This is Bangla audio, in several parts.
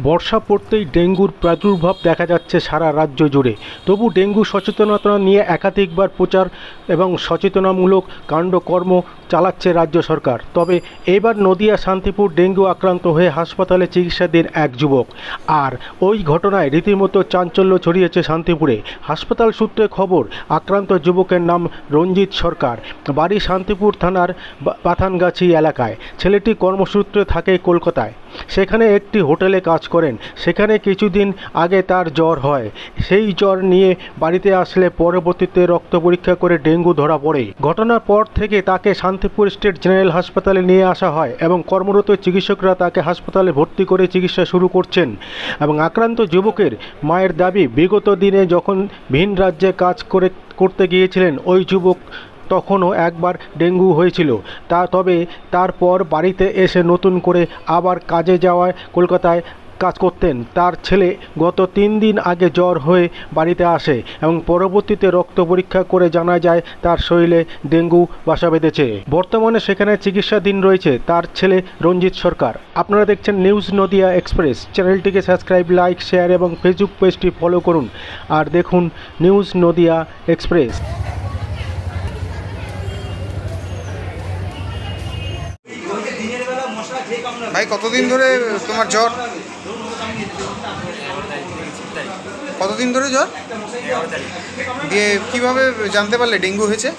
বর্ষা পড়তেই ডেঙ্গুর প্রাদুর্ভাব দেখা যাচ্ছে সারা রাজ্য জুড়ে। তবু ডেঙ্গু সচেতনতা নিয়ে একাধিকবার প্রচার এবং সচেতনামূলক কাণ্ডকর্ম চালাচ্ছে রাজ্য সরকার। তবে এবার নদিয়া, শান্তিপুর ডেঙ্গু আক্রান্ত হয়ে হাসপাতালে চিকিৎসাধীন এক যুবক। আর ওই ঘটনায় রীতিমতো চাঞ্চল্য ছড়িয়েছে শান্তিপুরে। হাসপাতাল সূত্রে খবর, আক্রান্ত যুবকের নাম রঞ্জিত সরকার। বাড়ি শান্তিপুর থানার পাথানগাছি এলাকায়। ছেলেটি কর্মসূত্রে থাকে কলকাতায়। সেখানে একটি হোটেলে কাজ করেন। সেখানে কিছুদিন আগে তার জ্বর হয়। সেই জ্বর নিয়ে বাড়িতে আসলে পরবর্তীতে রক্ত পরীক্ষা করে ডেঙ্গু ধরা পড়ে। ঘটনার পর থেকে তাকে শান্তিপুর স্টেট জেনারেল হাসপাতালে নিয়ে আসা হয় এবং কর্মরত চিকিৎসকরা তাকে হাসপাতালে ভর্তি করে চিকিৎসা শুরু করছেন এবং আক্রান্ত যুবকের মায়ের দাবি, বিগত দিনে যখন ভিন রাজ্যে কাজ করে, করতে গিয়েছিলেন, ওই যুবক তখনও একবার ডেঙ্গু হয়েছিল। তা তবে তারপর বাড়িতে এসে নতুন করে আবার কাজে যাওয়ায় কলকাতায় কাজ করতেন। তার ছেলে গত তিন দিন আগে জ্বর হয়ে বাড়িতে আসে এবং পরবর্তীতে রক্ত পরীক্ষা করে জানা যায় তার শরীরে ডেঙ্গু বাসা বেঁধেছে। বর্তমানে সেখানে চিকিৎসাধীন রয়েছে তার ছেলে রঞ্জিত সরকার। আপনারা দেখছেন নিউজ নদিয়া এক্সপ্রেস। চ্যানেলটিকে সাবস্ক্রাইব, লাইক, শেয়ার এবং ফেসবুক পেজটি ফলো করুন। আর দেখুন নিউজ নদিয়া এক্সপ্রেস। ভাই, কতদিন ধরে তোমার জ্বর? কতদিন ধরে জ্বর? দিয়ে কীভাবে জানতে পারলে ডেঙ্গু হয়েছে?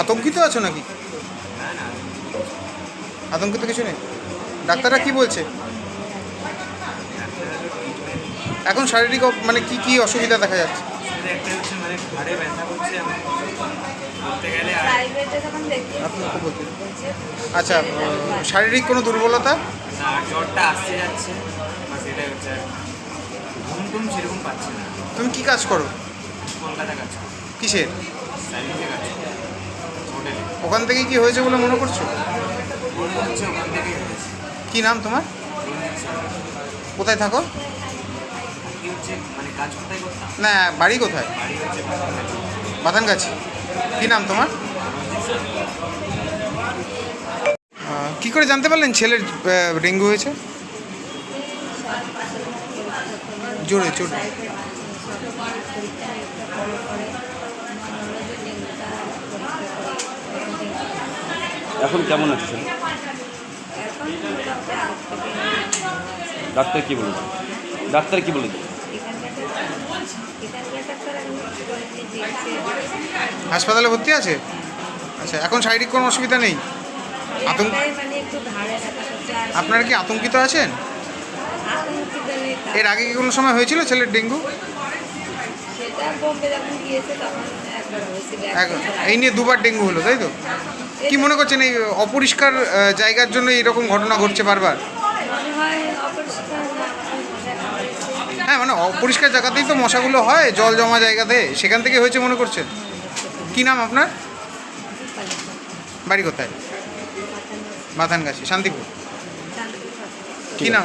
আতঙ্কিত আছো নাকি? আতঙ্কিত কিছু নেই? ডাক্তাররা কি বলছে? এখন শারীরিক মানে কি কি অসুবিধা দেখা যাচ্ছে? ঘাড়ে ব্যথা করছে আমার বলতে গেলে বলতে আচ্ছা শারীরিক কোনো দুর্বলতা? না, জ্বরটা আসছে যাচ্ছে বাস এটাই হচ্ছে ঘুম টুম সেরকম পাচ্ছে না। তুমি কি কাজ করো? কলকাতা কাজ করি। কিসের? সার্ভিসে কাজ করি। হোটেলে। ওখান থেকে কি হয়েছে বলে মনে করছ? মনে হচ্ছে ওখান থেকেই হয়েছে। কি নাম তোমার? কোথায় থাকো? হচ্ছে? মানে কাজ কোথায় করতাম? না বাড়ি কোথায়? বাড়ি হচ্ছে বাতানগাছি কি নাম তোমার? কি করে জানতে পারলেন ছেলের ডেঙ্গু হয়েছে? জোরে জোরে। এখন কেমন আছে ছেলে? ডাক্তার কি বলেছে ডাক্তার কি বলেছে হাসপাতালে ভর্তি আছে? আচ্ছা এখন শারীরিক কোনো অসুবিধা নেই? আতঙ্ক মানে আপনারা কি আতঙ্কিত আছেন? এর আগে কি কোনো সময় হয়েছিল ছেলের ডেঙ্গু? এই নিয়ে দুবার ডেঙ্গু হলো তাই তো? কি মনে করছেন এই অপরিষ্কার জায়গার জন্য এরকম ঘটনা ঘটছে বারবার? মানে অপরিষ্কার জায়গাতেই তো মশাগুলো হয় জল জমা জায়গাতে। সেখান থেকে হয়েছে মনে করছেন? কি নাম আপনার? বাড়ি কোথায়? মাথানগাছি শান্তিপুর। শান্তিপুর। কি নাম?